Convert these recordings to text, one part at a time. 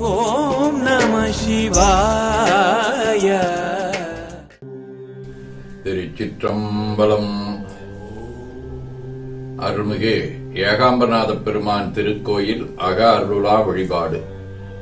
ஓம் நம சிவாய. திருச்சிற்றம்பலம். அருள்மிகு ஏகாம்பரநாத பெருமான் திருக்கோயில் அக அருளா வழிபாடு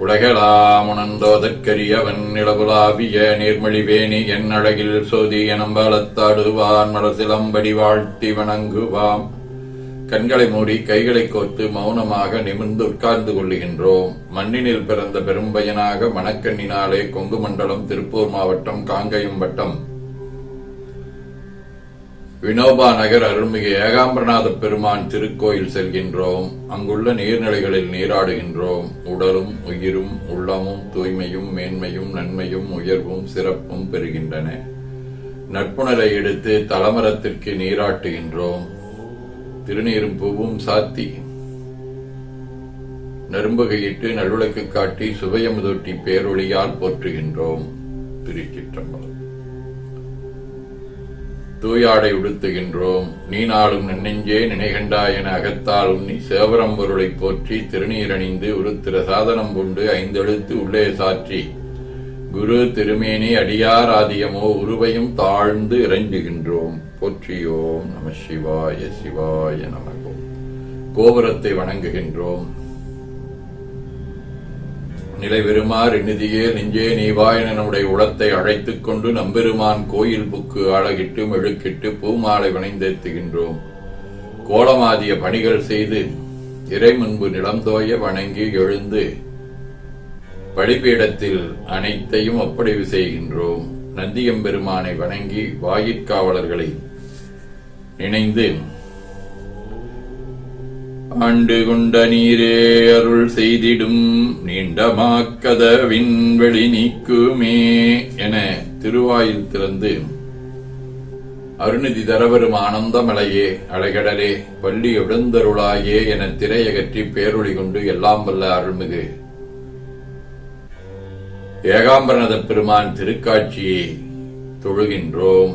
உலகளாமுணந்தோதற்கரியவன் நிலவுலாவிய நீர்மொழிவேணி என் அழகில் சோதி எனம்பலத்தாடுவான் மலசிலம்படி வாழ்த்தி வணங்குவாம். கண்களை மூடி கைகளை கோர்த்து மௌனமாக நிமிர்ந்து உட்கார்ந்து கொள்ளுகின்றோம். மண்ணினில் பிறந்த பெரும்பயனாக மணக்கண்ணினாலே கொங்கு மண்டலம் திருப்பூர் மாவட்டம் காங்கயம் வட்டம். வினோபா நகர் அருள்மிகு ஏகாம்பரநாத பெருமான் திருக்கோயில் செல்கின்றோம். அங்குள்ள நீர்நிலைகளில் நீராடுகின்றோம். உடலும் உயிரும் உள்ளமும் தூய்மையும் மேன்மையும் நன்மையும் உயர்வும் சிறப்பும் பெறுகின்றன. நட்புணரை எடுத்து தலமரத்திற்கு நீராட்டுகின்றோம். திருநீரும் பூவும் சாத்தி. நரும்புகையிட்டு நல்லுழக்கு காட்டி சுவையமுதொட்டி பேரொழியால் போற்றுகின்றோம் திருச்சிற்றம்பலம். தூயாடை உடுத்துகின்றோம் நீ நாளும் நன்னெஞ்சே நினைகண்டா என அகத்தாலும் நீ சேவரம்பொருளை போற்றி திருநீரணிந்து உருத்திர சாதனம் கொண்டு ஐந்தெழுத்து உள்ளே சாற்றி. குரு திருமேனி அடியார் ஆதியமோ உருவையும் தாழ்ந்து இறைஞ்சுகின்றோம். போற்றியோம் நம சிவாய சிவாய நமகோம் கோபுரத்தை வணங்குகின்றோம். நிலைபெறுமாறு நிதியே நெஞ்சே நீவாய் நம்முடைய உளத்தை அழைத்துக் கொண்டு நம்பெருமான் கோயில் புக்கு அழகிட்டு மெழுக்கிட்டு பூமாலை வணைந்தேத்துகின்றோம். கோலமாதிய பணிகள் செய்து இறை முன்பு நிலந்தோய வணங்கி எழுந்து பலிபீடத்தில் அனைத்தையும் ஒப்படைவு செய்கின்றோம். நந்தியம்பெருமானை வணங்கி வாயிற்காவலர்களை இணைந்து. ஆண்டு கொண்ட நீரே அருள் செய்திடும் நீண்டமாக்கத விண்வெளி நீக்குமே என திருவாயில் திறந்து அருணிதி தரவரும் ஆனந்தமலையே அழகடலே பள்ளி எழுந்தருளாயே என திரையகற்றி பேரொழி கொண்டு எல்லாம் வல்ல அருள்மிகு. ஏகாம்பரநாத பெருமான் திருக்காட்சியை தொழுகின்றோம்.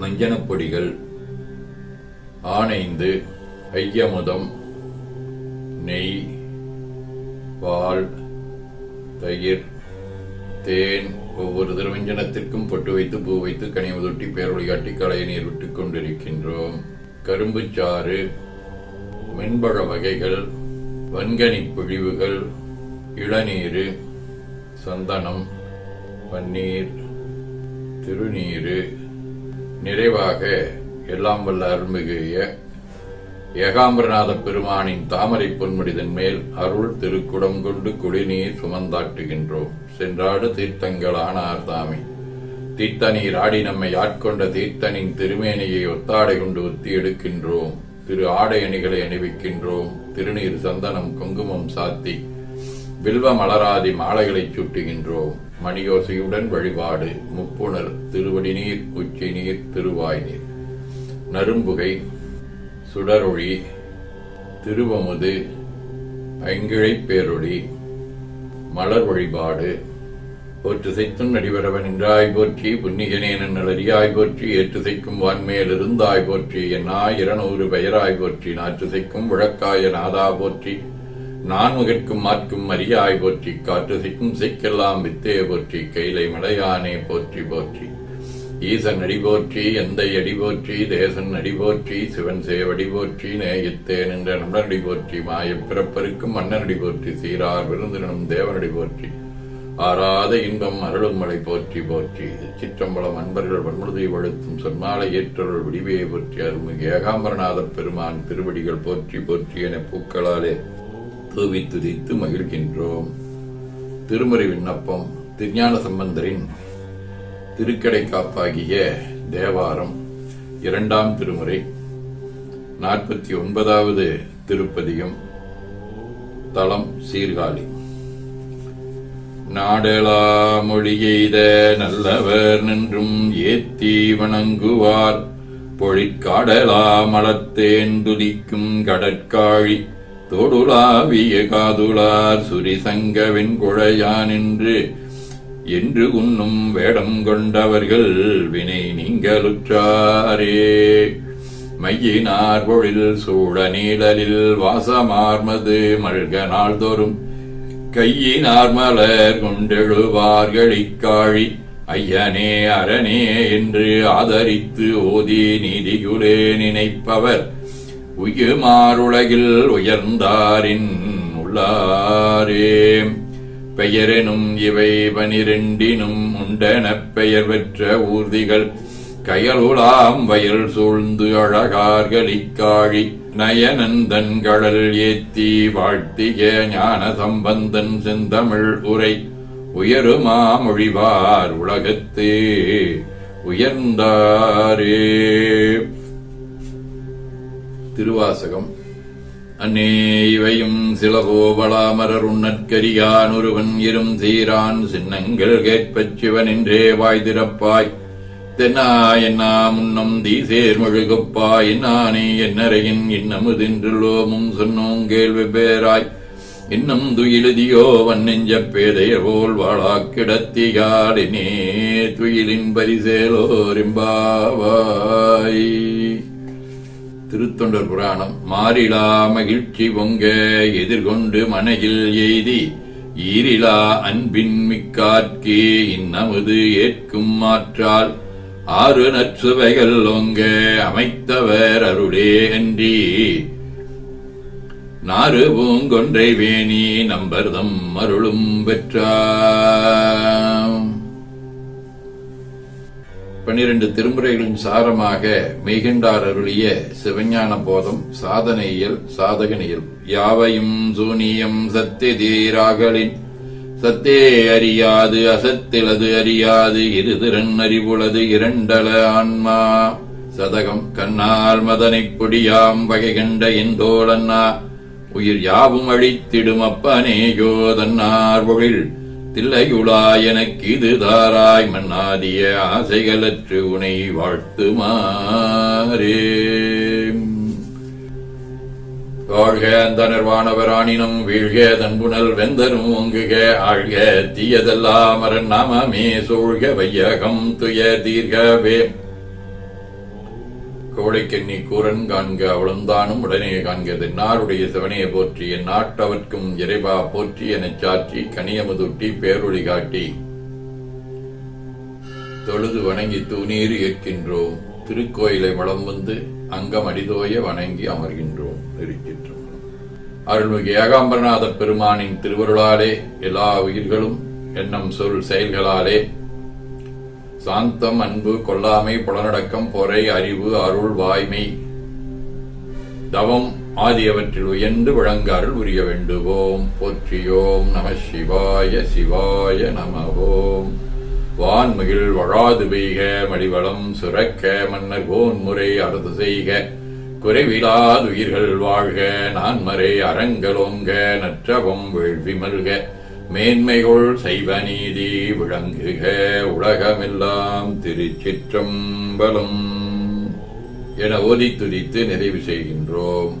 மஞ்சனப் பொடிகள் ஆனைந்து ஐயமுதம் நெய் பால் தயிர் தேன் ஒவ்வொரு திருவஞ்சனத்திற்கும் பொட்டு வைத்து பூ வைத்து கனியமுதொட்டி பேரொளி காட்டி களைய நீர் விட்டுக் கொண்டிருக்கின்றோம். கரும்புச்சாறு மென்பழ வகைகள் வன்கனி பிழிவுகள் இளநீரு சந்தனம் பன்னீர் திருநீரு நிறைவாக எல்லாம் வல்ல அருள்மிகு ஏகாம்பரநாத பெருமானின் தாமரை பொன்முடிதன் மேல் அருள் திருக்குடம் கொண்டு குடிநீர் சுமந்தாட்டுகின்றோம். சென்றாடு தீர்த்தங்கள் ஆனார் தாமே. தீர்த்தநீர் ஆடி நம்மை ஆட்கொண்ட தீர்த்தனின் திருமேனியை ஒத்தாடை கொண்டு ஒத்தி எடுக்கின்றோம். திரு ஆடை அணிகளை அணிவிக்கின்றோம். திருநீர் சந்தனம் குங்குமம் சாத்தி வில்வ மலராதி மாலைகளை சூட்டுகின்றோம். மணியோசையுடன் வழிபாடு. முப்புணர் திருவடி நீர் உச்சி நீர் திருவாய் நீர் நரும்புகை சுடரொழி திருவமுது ஐங்கிழைப்பேரொழி மலர் வழிபாடு. போற்று செய்த்தும் நடிவரவன் என்றாய் போற்றி புன்னிகனே நன்னலரியாய் போற்றி ஏற்று செய்க்கும் வான்மேல் இருந்தாய் போற்றி என்னாய் இருநூறு பெயராய் போற்றி நாற்று செய்க்கும் விளக்காய நாதா போற்றி. நான்முகற்கும் மாற்கும் அரியாய் போற்றி காற்று சிக்கும் சிக்கெல்லாம் வித்தே போற்றி கைலை மலையானே போற்றி போற்றி. ஈசன் அடி போற்றி எந்தை அடி போற்றி தேசன் அடி போற்றி சிவன் சேவடி போற்றி நேயத்தேன் என்ற நம்மடி போற்றி மாயப் பிறப்பருக்கும் மன்னனடி போற்றி சீரார் விருந்தினும் தேவனடி போற்றி. ஆறாத இன்பம் அருளும் மலை போற்றி போற்றி. சிற்றம்பலம் அன்பர்கள் வன்முழுதை வழுத்தும் சொன்மாலை ஏற்றொருள் விடிவையை போற்றி. அருள்மிகு ஏகாம்பரநாதப் பெருமான் திருவடிகள் போற்றி போற்றி என பூக்களாலே தூவி துதித்து மகிழ்கின்றோம். திருமறை விண்ணப்பம் திருஞான சம்பந்தரின் திருக்கடை காப்பாகிய தேவாரம் இரண்டாம் திருமுறை நாற்பத்தி ஒன்பதாவது திருப்பதியும் தளம் சீர்காழி. நாடலா மொழியெய்த நல்லவர் நின்றும் ஏத்தி வணங்குவார். பொழிற்காடலா மலத்தேன் துதிக்கும் கடற்காழி தோடுலாவிய காதுளார் சுரிசங்க குழையான் என்று என்று உண்ணும் வேடம் கொண்டவர்கள் வினை நீங்களுற்றாரே மையினார் பொழில் சூழ நீழலில் வாசமார்மது மல்க நாள்தோறும் கையினார் மலர் கொண்டெழுவார்களிக்காழி ஐயனே அரணே என்று ஆதரித்து ஓதி நீதிகுலே நினைப்பவர். உயுமாறுலகில் உயர்ந்தாரின் உள்ளாரே. பெயரெனும் இவை பனிரெண்டினும் உண்டெனப் பெயர் பெற்ற ஊர்திகள் கயலுலாம் வயல் சூழ்ந்து அழகார்களிக்காழி நயனந்தன் கடல் ஏத்தி வாழ்த்திய ஞான சம்பந்தன் செந்தமிழ் உரை. உயருமா மொழிவார் உலகத்தே உயர்ந்தாரே. திருவாசகம். அன்னே இவையும் சிலபோபலாமரர் உன்னற்கரியான் ஒருவன் இரும் சீரான் சின்னங்கள் கேட்பச் சிவன் என்றே வாய் திறப்பாய் தென்னா என்னா முன்னம் தீசேர் மொழுகப்பா என்னானே என்னரையின் இன்னமுதின்றுள்ளோமும் சொன்னோம் கேள்வி பேராய். இன்னும் துயிலுதியோ வன்னெஞ்ச பேதையர் போல் வாழாக் கிடத்தியாடினே துயிலின் பரிசேலோரிம்பாவாய் திருத்தொண்டர் புராணம் மாறிலா மகிழ்ச்சி பொங்க எதிர்கொண்டு மனையில் எய்தி ஈரிலா அன்பின் மிக்காற்கே இன்னமுது ஏற்கும் மாற்றால் ஆறு நற்சுவைகள் ஒங்க அமைத்தவர் அருளே அன்றி. நாறு பூங்கொன்றை வேணி நம்பர்தம் அருளும் பெற்றார் பன்னிரண்டு திருமுறைகளின் சாரமாக மெய்கண்டார் அருளிய சிவஞான போதம் சாதனையியல் சாதகனியல். யாவையும் சூனியம் சத்திய தீராகலின். சத்தே அறியாது அசத்திலது அறியாது இருதிறன் அறிவுளது இரண்டல ஆன்மா. சதகம் கண்ணால் மதனைப் பொடியாம் வகை கண்ட எந்தோளன்னா உயிர் யாவும் அழித்திடும் அப்பனே தன்னார் பொழில் தில்லையுளா எனக்கு இது தாராய் மன்னாதிய ஆசைகளற்று உனை வாழ்த்துமாறே. வாழ்க அந்த வானவராணினும் வீழ்க தன்புணல் வெந்தரும் ஒங்குக ஆழ்க தீயதெல்லாம் அரண் நாமமே சூழ்க வையகம் துய தீர்கவே. கோழைக்கெண்ணி கூரன் காண்க அவளந்தானும் உடனே காண்க தென்னாருடைய சிவனையை போற்றி என் நாட்டவர்க்கும் இறைவா போற்றி எனச் சாற்றி கனியமுதுட்டி பேரொழி காட்டி. தொழுது வணங்கி தூணீர் ஏற்கின்றோம். திருக்கோயிலை வளம் வந்து அங்கம் அடிதோய வணங்கி அமர்கின்றோம். இருக்கின்றோம் அருள்மிகு ஏகாம்பரநாத பெருமானின் திருவருளாலே எல்லா உயிர்களும் எண்ணம் சொல் செயல்களாலே சாந்தம் அன்பு கொல்லாமை புலனடக்கம் பொறை அறிவு அருள் வாய்மை. தவம் ஆகியவற்றில் உயர்ந்து விளங்காரில் அருள் வேண்டுவோம். போற்றியோம் நம சிவாய சிவாய நமவோம். வான்மகிழ் வழாது பெய்க மடிவளம் சுரக்க மன்னர் கோன்முறை அரசு செய்க. குறைவிலாதுயிர்கள் வாழ்க நான்மறை அறங்கலோங்க நற்றவம் வேள்வி மல்க. மேன்மைகொள் செய்வ நீதி விளங்குக உலகமெல்லாம் திருச்சிற்றம்பலம் என ஓதி துதித்து நிறைவு செய்கின்றோம்.